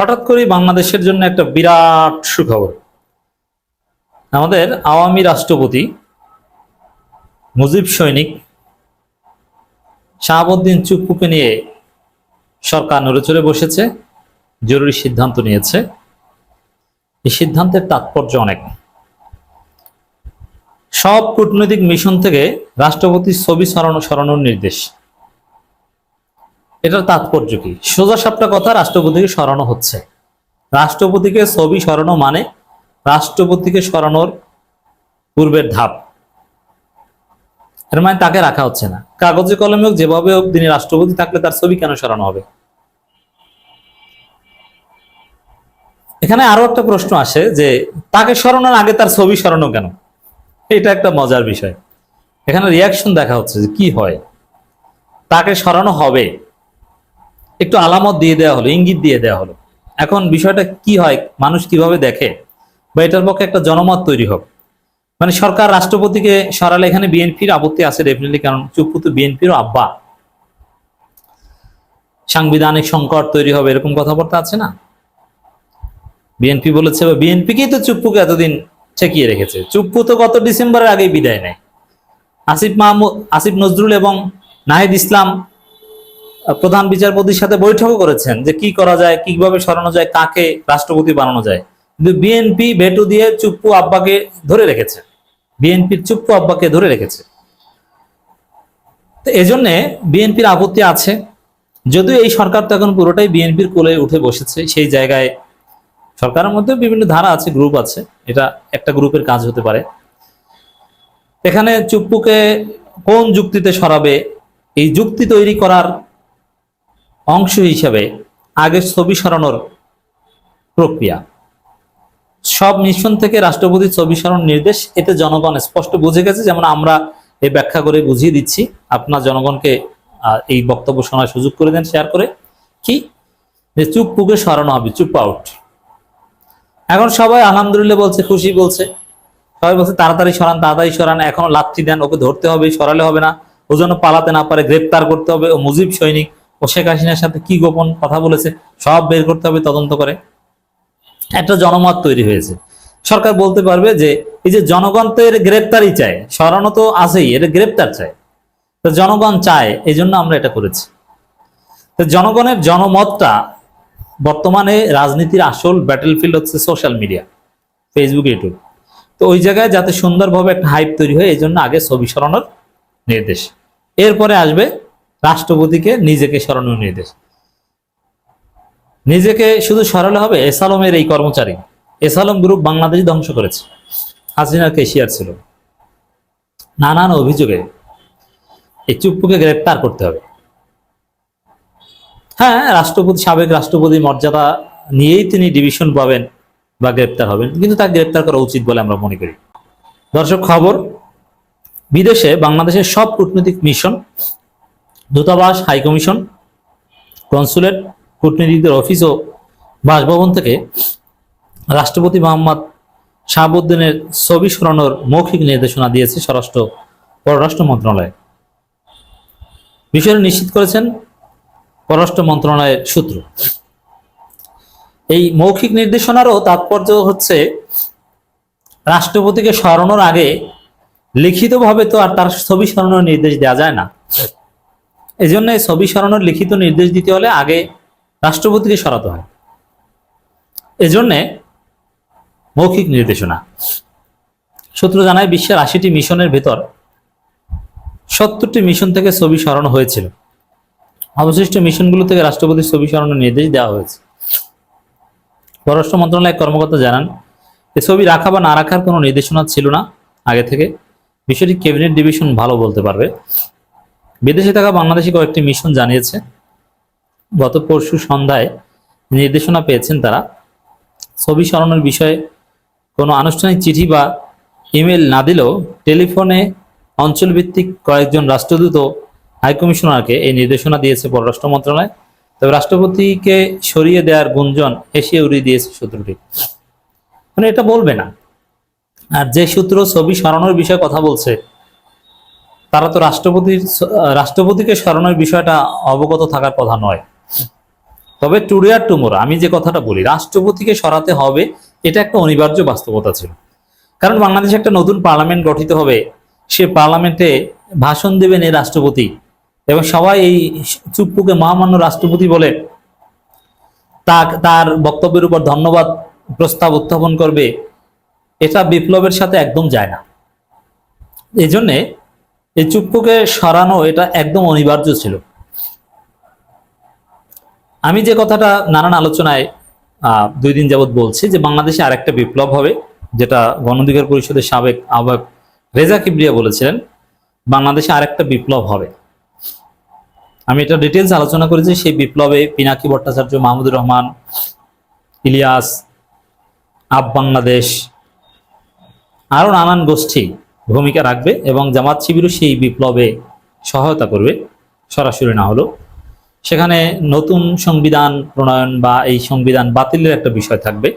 হঠাৎ করে বাংলাদেশের জন্য একটা বিরাট সুখবর। আমাদের আওয়ামী রাষ্ট্রপতি মুজিব সৈনিক শাহাবুদ্দিন চুপ্পুকে নিয়ে সরকার নড়ে চড়ে বসেছে, জরুরি সিদ্ধান্ত নিয়েছে। এই সিদ্ধান্তের তাৎপর্য অনেক। সব কূটনৈতিক মিশন থেকে রাষ্ট্রপতির ছবি সরানো সরানোর নির্দেশ। এটার তাৎপর্য কি? সোজা সাপটা কথা রাষ্ট্রপতিকে সরানো হচ্ছে। রাষ্ট্রপতিকে ছবি সরানো মানে রাষ্ট্রপতিকে সরানোর পূর্বের ধাপ। এর মানে তাকে রাখা হচ্ছে না। কাগজে কলমে হোক, যেভাবে হোক, তিনি রাষ্ট্রপতি থাকলে তার ছবি কেন সরানো হবে? এখানে আরও একটা প্রশ্ন আসে যে, তাকে সরানোর আগে তার ছবি সরানো কেন? এটা একটা মজার বিষয়। এখানে রিয়াকশন দেখা হচ্ছে যে কি হয়? তাকে সরানো হবে। একটু আলামত দিয়ে দেওয়া হলো, ইঙ্গিত দিয়ে দেওয়া হলো। এখন বিষয়টা কি হয়, মানুষ কীভাবে দেখে? বা এটার পক্ষে একটা জনমত তৈরি হোক। মানে সরকার রাষ্ট্রপতিকে সরালে এখানে বিএনপির আপত্তি আছে ডেফিনেটলি কারণ চুপ্পু তো বিএনপিরও আব্বা। সাংবিধানিক সংকট তৈরি হবে, এরকম কথাবার্তা আছে না? বিএনপি বলেছে, বা বিএনপিকেই তো চুপ্পুকে এতদিন ঠেকিয়ে রেখেছে। চুপ্পু তো গত ডিসেম্বরের আগেই বিদায় নেয়। আসিফ মাহমুদ আসিফ নজরুল এবং নাহিদ ইসলাম প্রধান বিচারপতির সাথে বৈঠকও করেছেন যে কি করা যায়, কীভাবে সরানো যায়, কাকে রাষ্ট্রপতি বানানো যায়। কিন্তু বিএনপি ভেটু দিয়ে চুপ্পু আব্বাকে ধরে রেখেছে। বিএনপির চুপ্পু আব্বাকে ধরে রেখেছে। তো এজন্যে বিএনপির আপত্তি আছে। যদিও এই সরকার তো এখন পুরোটাই বিএনপির কোলে উঠে বসেছে। সেই জায়গায় সরকারের মধ্যে বিভিন্ন ধারা আছে গ্রুপ আছে। এটা একটা গ্রুপের কাজ হতে পারে। এখানে চুপ্পুকে কোন যুক্তিতে সরাবে, এই যুক্তি তৈরি করার অংশ হিসেবে আগে ছবি সরানোর প্রক্রিয়া। সব মিশন থেকে রাষ্ট্রপতির ছবি সরানোর নির্দেশ, এতে জনগণ স্পষ্ট বুঝে গেছে, যেমন আমরা এই ব্যাখ্যা করে বুঝিয়ে দিচ্ছি। আপনার জনগণকে এই বক্তব্য শোনার সুযোগ করে দেন শেয়ার করে। কি? যে চুপ্পুকে সরানো হবে, চুপ আউট এখন সবাই আলহামদুলিল্লাহ বলছে, খুশি বলছে। সবাই বলছে, তাড়াতাড়ি সরান তাড়াতাড়ি সরান, এখনও লাথি দেন, ওকে ধরতে হবে, সরালে হবে না। ও যেন পালাতে না পারে, গ্রেপ্তার করতে হবে, ও মুজিব সৈনিক। ও শেখ হাসিনার সাথে কি গোপন কথা বলেছে, সব বের করতে হবে তদন্ত করে। একটা জনমত তৈরি হয়েছে। সরকার বলতে পারবে যে, এই যে জনগণ তো এর গ্রেপ্তারই চায়, সরানো তো আছেই, এর গ্রেপ্তার চায়। তো জনগণ চায় এই জন্য আমরা এটা করেছি। তো জনগণের জনমতটা বর্তমানে রাজনীতির আসল ব্যাটেলফিল্ড হচ্ছে সোশ্যাল মিডিয়া ফেসবুক ইউটিউব তো ওই জায়গায় যাতে সুন্দরভাবে একটা হাইপ তৈরি হয় এই জন্য আগে ছবি সরানোর নির্দেশ। এরপরে আসবে রাষ্ট্রপতিকে নিজেকে সরানোর নির্দেশ। নিজেকে শুধু সরালে হবে এসালমের এই কর্মচারী। এসালম গ্রুপ বাংলাদেশ ধ্বংস করেছে। হাসিনার কেশিয়ার ছিল। নানান অভিযোগে এই চুপ্পুকে গ্রেপ্তার করতে হবে। হ্যাঁ রাষ্ট্রপতি, সাবেক রাষ্ট্রপতি মর্যাদা নিয়েই তিনি ডিভিশন পাবেন বা গ্রেপ্তার হবেন, কিন্তু তাকে গ্রেপ্তার করা উচিত বলে আমরা মনে করি। দর্শক, খবর, বিদেশে বাংলাদেশের সব কূটনৈতিক মিশন দূতাবাস হাইকমিশন কনসুলেট, কূটনীতিকদের অফিস ও বাসভবন থেকে রাষ্ট্রপতি মোহাম্মদ শাহাবুদ্দিনের ছবি সরানোর মৌখিক নির্দেশনা দিয়েছে স্বরাষ্ট্র পররাষ্ট্র মন্ত্রণালয়। বিষয়টি নিশ্চিত করেছেন পররাষ্ট্র মন্ত্রণালয়ের সূত্র। এই মৌখিক নির্দেশনারও তাৎপর্য হচ্ছে, রাষ্ট্রপতিকে সরানোর আগে লিখিতভাবে তো আর তার ছবি সরানোর নির্দেশ দেওয়া যায় না। এই জন্য এই ছবি সরানোর লিখিত নির্দেশ দিতে হলে আগে রাষ্ট্রপতিকে সরাতে হয়। এজন্যে মৌখিক নির্দেশনা। সূত্র জানায়, বিশ্বের আশিটি মিশনের ভেতর সত্তরটি মিশন থেকে ছবি সরানো হয়েছিল। অবশিষ্ট মিশনগুলো থেকে রাষ্ট্রপতির ছবি সরানোর নির্দেশ দেওয়া হয়েছে। পররাষ্ট্র মন্ত্রণালয়ের কর্মকর্তা জানান, এ ছবি রাখা বা না রাখার কোনো নির্দেশনা ছিল না। আগে থেকে বিষয়টি ক্যাবিনেট ডিভিশন ভালো বলতে পারবে। বিদেশে থাকা বাংলাদেশি কয়েকটি মিশন জানিয়েছে, গত পরশু সন্ধ্যায় নির্দেশনা পেয়েছেন তারা। ছবি সরানোর বিষয়ে কোনো আনুষ্ঠানিক চিঠি বা ইমেল না দিলেও টেলিফোনে অঞ্চলভিত্তিক কয়েকজন রাষ্ট্রদূত হাইকমিশনারকে এই নির্দেশনা দিয়েছে পররাষ্ট্র মন্ত্রণালয়। তবে রাষ্ট্রপতিকে সরিয়ে দেওয়ার গুঞ্জন এসে উড়িয়ে দিয়েছে সূত্রটি। মানে এটা বলবে না। আর যে সূত্র ছবি সরানোর বিষয়ে কথা বলছে তারা তো রাষ্ট্রপতির রাষ্ট্রপতিকে সরানোর বিষয়টা অবগত থাকার কথা নয়। তবে টুডে আর টুমোরো আমি যে কথাটা বলি, রাষ্ট্রপতিকে সরাতে হবে, এটা একটা অনিবার্য বাস্তবতা ছিল। কারণ বাংলাদেশে একটা নতুন পার্লামেন্ট গঠিত হবে, সে পার্লামেন্টে ভাষণ দেবেন এই রাষ্ট্রপতি। এবং সবাই এই চুপ্পুকে মহামান্য রাষ্ট্রপতি বলে তার বক্তব্যের উপর ধন্যবাদ, প্রস্তাব উত্থাপন করবে, এটা বিপ্লবের সাথে একদম যায় না। এই জন্যে এই চুপ্পুকে সরানো এটা একদম অনিবার্য ছিল। আমি যে কথাটা নানান আলোচনায় দুই দিন যাবৎ বলছি যে বাংলাদেশে আরেকটা বিপ্লব হবে, যেটা গণঅধিকার পরিষদের সাবেক আহ্বায়ক রেজা কিবরিয়া বলেছিলেন, বাংলাদেশে আরেকটা বিপ্লব হবে। আমি এটা ডিটেলস আলোচনা করেছি, সেই বিপ্লবে পিনাকি ভট্টাচার্য, মাহমুদুর রহমান, ইলিয়াস, আপ বাংলাদেশ, আরও নানান গোষ্ঠী ভূমিকা রাখবে এবং জামাত শিবিরও সেই বিপ্লবে সহায়তা করবে, সরাসরি না হলেও। সেখানে নতুন সংবিধান প্রণয়ন বা এই সংবিধান বাতিলের একটা বিষয় থাকবে।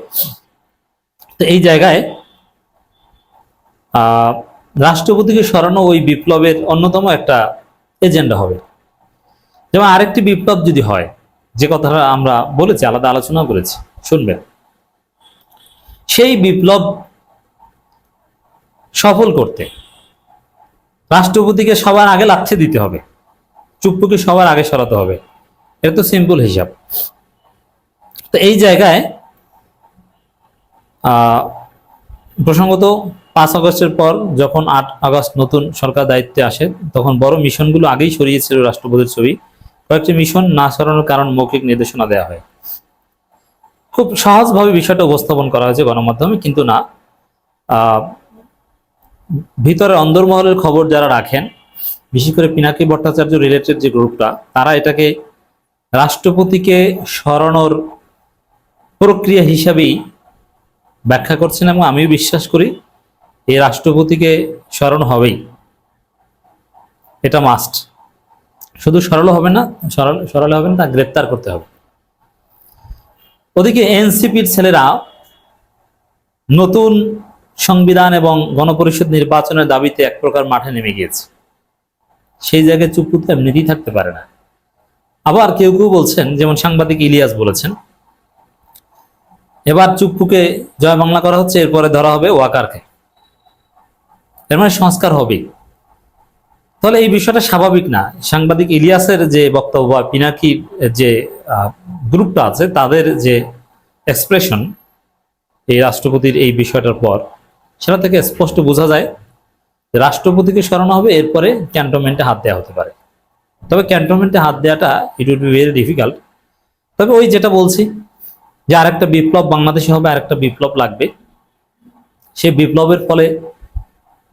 তো এই জায়গায় রাষ্ট্রপতিকে সরানো ওই বিপ্লবের অন্যতম একটা এজেন্ডা হবে। যেমন আরেকটি বিপ্লব যদি হয়, যে কথাটা আমরা বলেছি, আলাদা আলোচনা করেছি, শুনবেন। সেই বিপ্লব সফল করতে। রাষ্ট্রপতিকে সবার আগে লাচ্ছে দিতে হবে। চুপ্পুকে সবার আগে সরাতে হবে। এটা তো সিম্পল হিসাব। তো এই জায়গায় প্রসঙ্গত পাঁচ আগস্টের পর যখন আট আগস্ট নতুন সরকার দায়িত্বে আসে, তখন বড় মিশনগুলো আগেই সরিয়েছিল রাষ্ট্রপতির ছবি। কয়েকটি মিশন না সরানোর কারণ মৌখিক নির্দেশনা দেওয়া হয়। খুব সহজভাবে বিষয়টা উপস্থাপন করা হয়েছে গণমাধ্যমে, কিন্তু না। ভিতরে অন্দরমহলের খবর যারা রাখেন, বিশেষ করে পিনাকি ভট্টাচার্য রিলেটেড যে গ্রুপটা তারা এটাকে রাষ্ট্রপতিকে সরানোর প্রক্রিয়া হিসাবেই ব্যাখ্যা করছেন এবং আমিও বিশ্বাস করি এই রাষ্ট্রপতিকে স্মরণ হবেই। এটা মাস্ট শুধু সরল হবে না, সরল, সরলে হবে না, তা গ্রেপ্তার করতে হবে। ওদিকে এনসিপির ছেলেরা নতুন সংবিধান এবং গণপরিষদ নির্বাচনের দাবিতে এক প্রকার মাঠে নেমে গিয়েছে। সেই জায়গায় চুপ তো এমনিতেই থাকতে পারে না। আবার কেউ কেউ বলছেন, যেমন সাংবাদিক ইলিয়াস বলেছেন, এবার চুপ্পুকে জয় বাংলা করা হচ্ছে, এরপরে ধরা হবে ওয়াকারকে। এর মানে সংস্কার হবে তাহলে এই বিষয়টা স্বাভাবিক না। সাংবাদিক ইলিয়াসের যে বক্তব্য বা পিনাকির যে গ্রুপটা আছে, তাদের যে এক্সপ্রেশন এই রাষ্ট্রপতির এই বিষয়টার পর সেটা থেকে স্পষ্ট বোঝা যায় যে রাষ্ট্রপতিকে সরানো হবে, এরপরে ক্যান্টনমেন্টে হাত দেওয়া হতে পারে। তবে ক্যান্টনমেন্টে হাত দেওয়াটা it will be very difficult তবে ওই যেটা বলছি, যে আরেকটা বিপ্লব বাংলাদেশে হবে, আরেকটা বিপ্লব লাগবে। সে বিপ্লবের ফলে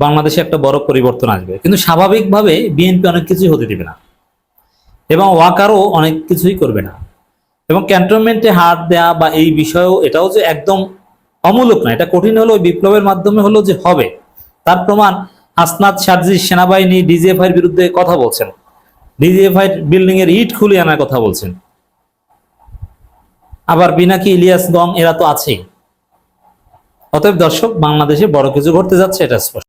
বাংলাদেশে একটা বড় পরিবর্তন আসবে। কিন্তু স্বাভাবিকভাবে বিএনপি অনেক কিছুই হতে দিবে না। এবং ওয়াকারও অনেক কিছুই করবে না। এবং ক্যান্টনমেন্টে হাত দেয়া বা এই বিষয়েও এটাও যে একদম অমূলক না, এটা কঠিন হলো, ওই বিপ্লবের মাধ্যমে হলো যে হবে। তার প্রমাণ আসনাদ সার্জি সেনাবাহিনী ডিজিএফআই এর বিরুদ্ধে কথা বলছেন। ডিজিএফআই বিল্ডিং এর ইট খুলে আনার কথা বলছেন। আবার বিনাকি ইলিয়াস, গং, এরা তো আছেই। অতএব দর্শক, বাংলাদেশে বড় কিছু ঘটতে যাচ্ছে, এটা স্পষ্ট।